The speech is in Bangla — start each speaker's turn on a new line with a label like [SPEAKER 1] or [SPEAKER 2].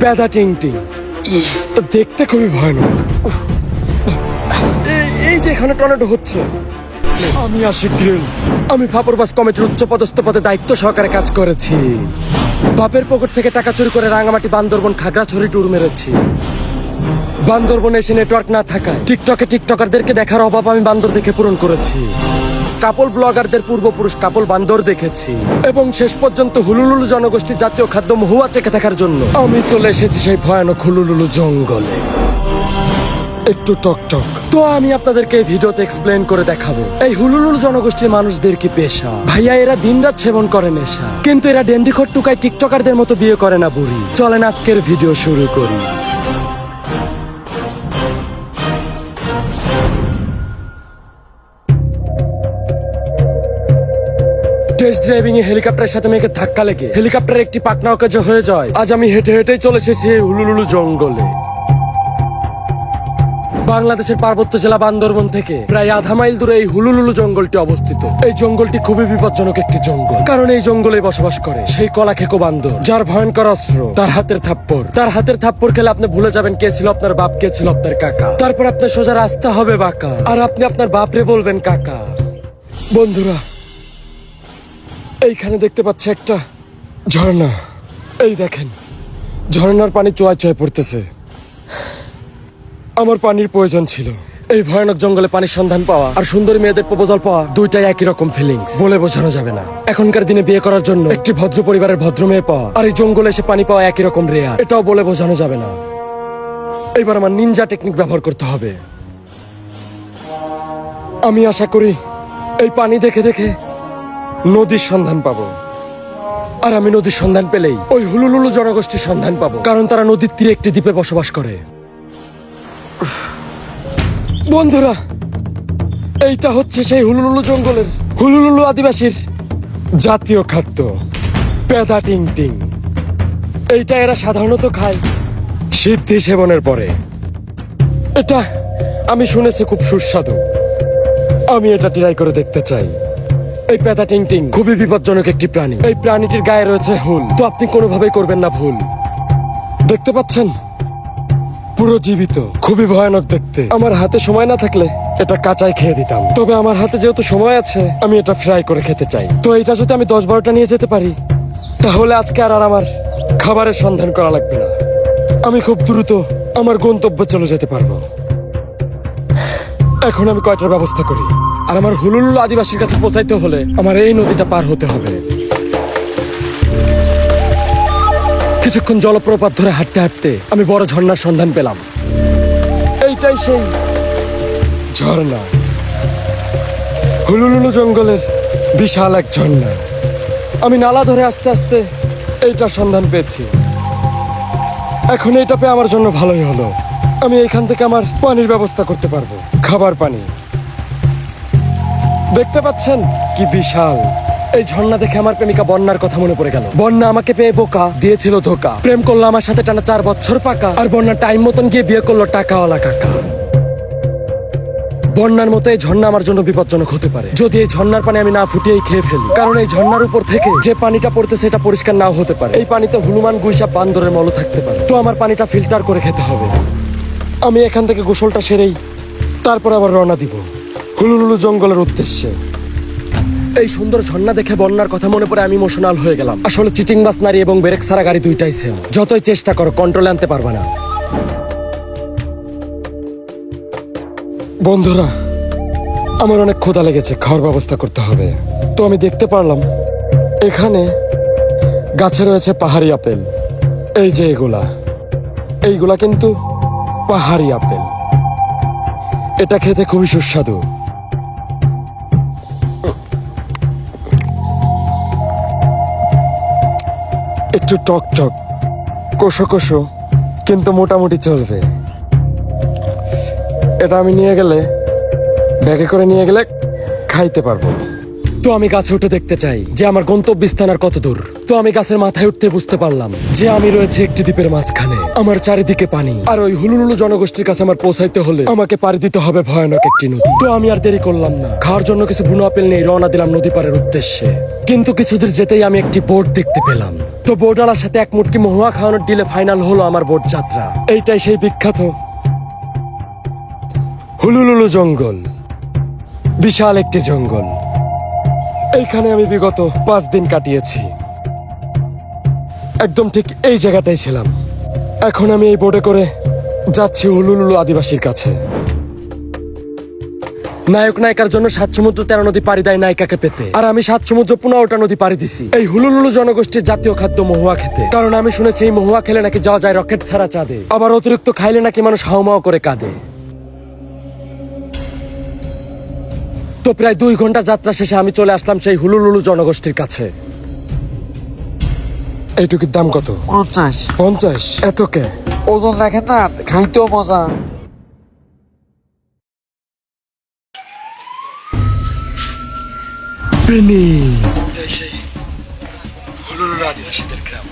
[SPEAKER 1] প্যাদা টিং টিং দেখতে খুবই ভয়ানক। এই- যে এখানে টর্নেডো হচ্ছে। আমি আশিক গ্রিলস। আমি ফাপরবাস কমিটির উচ্চ পদস্থ পদে দায়িত্ব সহকারে কাজ করেছি। বাপের পকেট থেকে টাকা চুরি করে রাঙামাটি বান্দরবন খাগড়াছড়ি ট্যুর মেরেছি। বান্দরবনে এসে নেটওয়ার্ক না থাকায় টিকটকে টিকটকারদেরকে দেখার অভাব আমি বান্দর দেখে পূরণ করেছি। কাপল ব্লগারদের পূর্বপুরুষ কাপল বান্দর দেখেছি। এবং শেষ পর্যন্ত হুলুলুলু জনগোষ্ঠীর জাতীয় খাদ্য মহুয়া চেখে থাকার জন্য আমি চলে এসেছি সেই ভয়ানক হুলুলুলু জঙ্গলে। একটু টক টক। তো আমি আপনাদেরকে এই ভিডিওতে এক্সপ্লেন করে দেখাবো। এই হুলুলুল জনগোষ্ঠীর মানুষদের কি পেশা? ভাইয়া, এরা দিনরাত সেবন করে নেশা। কিন্তু এরা ডেন্ডিখর টুকায় টিকটকারদের মতো বিয়ে করে না বুড়ি। চলেন আজকের ভিডিও শুরু করি। টেস্ট ড্রাইভিং এ হেলিকপ্টারের সাথে মেয়েকে ধাক্কা লেগে হেলিকপ্টারের একটি পাকনা অকেজ হয়ে যায়। আজ আমি হেঁটে হেঁটেই চলে এসেছি হুলুলুলু জঙ্গলে। বাংলাদেশের পার্বত্য জেলা বান্দরবন থেকে প্রায় আধা মাইল দূরে এই হুলুলুলু জঙ্গলটি অবস্থিত। এই জঙ্গলটি খুবই বিপজ্জনক একটি জঙ্গল। কারণ এই জঙ্গলে বসবাস করে সেই কলা খেকো বান্দর, যার ভয়ঙ্কর অস্ত্র, তার হাতের থাপ্পড়। তার হাতের থাপ্পড় খেলে আপনি ভুলে যাবেন কে ছিল আপনার বাপ, কে ছিল আপনার কাকা। তারপর আপনার সোজা রাস্তা হবে বাঁকা। আর আপনি আপনার বাপরে বলবেন কাকা। বন্ধুরা এইখানে দেখতে পাচ্ছি একটা ঝর্ণা। এই দেখেন, ঝর্ণার পানি চোয়ায় চোয়ে পড়তেছে। আমার পানির প্রয়োজন ছিল। এই ভয়ানক জঙ্গলে পানির সন্ধান পাওয়া আর সুন্দরী মেয়েদের প্রপোজাল পাওয়া দুইটাই একই রকম ফিলিংস বলে বোঝানো যাবে না। এখনকার দিনে বিয়ে করার জন্য একটি ভদ্র পরিবারের ভদ্র মেয়ে পাওয়া আর এই জঙ্গলে এসে পানি পাওয়া একই রকম রেয়ার এটাও বলে বোঝানো যাবে না। এবার আমার নিনজা টেকনিক ব্যবহার করতে হবে। আমি আশা করি এই পানি দেখে দেখে নদীর সন্ধান পাবো। আর আমি নদীর সন্ধান পেলেই ওই হুলুলুলু জনগোষ্ঠীর সন্ধান পাবো। কারণ তারা নদীর তীরে একটি দ্বীপে বসবাস করে। বন্ধুরা, এইটা হচ্ছে সেই হুলুলুলু জঙ্গলের হুলুলুলু আদিবাসীর জাতীয় খাদ্য, পেদা টিং টিং এইটা এরা সাধারণত খায় সিদ্ধি সেবনের পরে। এটা আমি শুনেছি খুব সুস্বাদু। আমি এটা ট্রাই করে দেখতে চাই। এই পেতা টিং টিং, খুবই বিপজ্জনক একটি প্রাণী। এই প্রাণীটির গায়ে রয়েছে হুল। তো আপনি কোনোভাবেই করবেন না ভুল। দেখতে পাচ্ছেন? পুরো জীবিত। খুবই ভয়ানক দেখতে। আমার হাতে সময় না থাকলে এটা কাঁচাই খেয়ে দিতাম। তবে আমার হাতে যেহেতু সময় আছে, আমি এটা ফ্রাই করে খেতে চাই। তো এটা যদি আমি দশ বারোটা নিয়ে যেতে পারি, তাহলে আজকে আর আর আমার খাবারের সন্ধান করা লাগবে না। আমি খুব দ্রুত আমার গন্তব্যে চলে যেতে পারব। এখন আমি কয়টার ব্যবস্থা করি? আর আমার হুলুল আদিবাসীর কাছে পৌঁছাইতে হলে আমার এই নদীটা পার হতে হবে। কিছুক্ষণ জলপ্রপাত ধরে হাঁটতে হাঁটতে আমি বড় ঝর্ণার সন্ধান পেলাম। এইটাই সেই ঝর্ণা। হুলুলুলু জঙ্গলের বিশাল এক ঝর্ণা। আমি নালা ধরে আস্তে আস্তে এইটার সন্ধান পেয়েছি। এখন এটা পেয়ে আমার জন্য ভালোই হলো। আমি এখান থেকে আমার পানির ব্যবস্থা করতে পারব। খাবার পানি। দেখতে পাচ্ছেন? কি বিশাল। এই ঝর্ণা দেখে আমার প্রেমিকা বন্যার কথা মনে পড়ে গেল। বন্যা আমাকে পেয়ে বোকা, দিয়েছিল ধোকা। প্রেম করল আমার সাথে টানা চার বছর পাকা, আর বন্যা টাইম মতন গিয়ে বিয়ে করল টাকাওয়ালা কাকা। বন্যার মতো এই ঝর্ণা আমার জন্য বিপজ্জনক হতে পারে। যদি এই ঝর্ণার পানি আমি না ফুটিয়েই খেয়ে ফেলি, কারণ এই ঝর্ণার উপর থেকে যে পানিটা পড়তে সেটা পরিষ্কার নাও হতে পারে। এই পানিতে হনুমান গুইসা বান্দরের মল থাকতে পারে। তো আমার পানিটা ফিল্টার করে খেতে হবে। আমি এখান থেকে গোসলটা সেরেই, তারপর আবার রওনা দিব। হুলুলুলু জঙ্গলের উদ্দেশ্যে। এই সুন্দর ঝর্ণা দেখে বন্যার কথা মনে পড়ে আমি ইমোশনাল হয়ে গেলাম। আসলে চিটিং বাস নারী এবং ব্রেক সারা গাড়ি দুইটাই সেম যতই চেষ্টা করো কন্ট্রোলে আনতে পারবে না। বন্ধুরা, আমার অনেক ক্ষুধা লেগেছে, খাওয়ার ব্যবস্থা করতে হবে। তো আমি দেখতে পারলাম, এখানে গাছে রয়েছে পাহাড়ি আপেল। এই যে এগুলা। এইগুলা কিন্তু পাহাড়ি আপেল। এটা খেতে খুবই সুস্বাদু। একটু টক টক। কষো কষো, কিন্তু মোটামুটি চলবে। এটা আমি নিয়ে গেলে, ব্যাগে করে নিয়ে গেলে খাইতে পারব। তো আমি গাছে উঠে দেখতে চাই যে আমার গন্তব্যস্থান আর কত দূর। তো আমি গাছের মাথায় উঠতে বুঝতে পারলাম যে আমি রয়েছে একটি দ্বীপের মাঝখানে। আমার চারিদিকে পানি। আর ওই হুলুলুলু জনগোষ্ঠীর কাছে আমার পৌঁছাইতে হলে আমাকে পাড়ি দিতে হবে ভয়ানক একটি নদী। তো আমি আর দেরি করলাম না। খাওয়ার জন্য কিছু বুনো আপেল নেই রওনা দিলাম নদী পারের উদ্দেশ্যে। কিন্তু কিছুদূর যেতেই আমি একটি বোট দেখতে পেলাম। তো বোটওয়ালার সাথে এক মুটকি মহুয়া খাওয়ানোর দিলে ফাইনাল হলো আমার বোট যাত্রা। এইটাই সেই বিখ্যাত হুলুলুলু জঙ্গল। বিশাল একটি জঙ্গল। এইখানে আমি বিগত পাঁচ দিন কাটিয়েছি। একদম ঠিক এই জায়গাটাই ছিলাম। এখন আমি এই বোটে করে যাচ্ছি হুলুলুলু আদিবাসীর কাছে। নায়ক নায়িকার জন্য সাত সমুদ্র, তেরো নদী পাড়ি দেয় নায়িকাকে পেতে। আর আমি সাত সমুদ্র পনেরোটা নদী পাড়ি দিছি। এই হুলুলুলু জনগোষ্ঠীর জাতীয় খাদ্য মহুয়া খেতে। কারণ আমি শুনেছি এই মহুয়া খেলে নাকি যাওয়া যায় রকেট ছাড়া চাঁদে। আবার অতিরিক্ত খাইলে নাকি মানুষ হাওমাও করে কাঁদে। তো প্রায় দুই ঘণ্টা যাত্রা শেষে আমি চলে আসলাম সেই হুলুলুলু জনগোষ্ঠীর কাছে। এটুকির দাম কত?
[SPEAKER 2] পঞ্চাশ।
[SPEAKER 1] পঞ্চাশ? এত কে?
[SPEAKER 2] ওজন রাখেন না খাইতেও মজা।
[SPEAKER 1] আদিবাসীদের গ্রাম।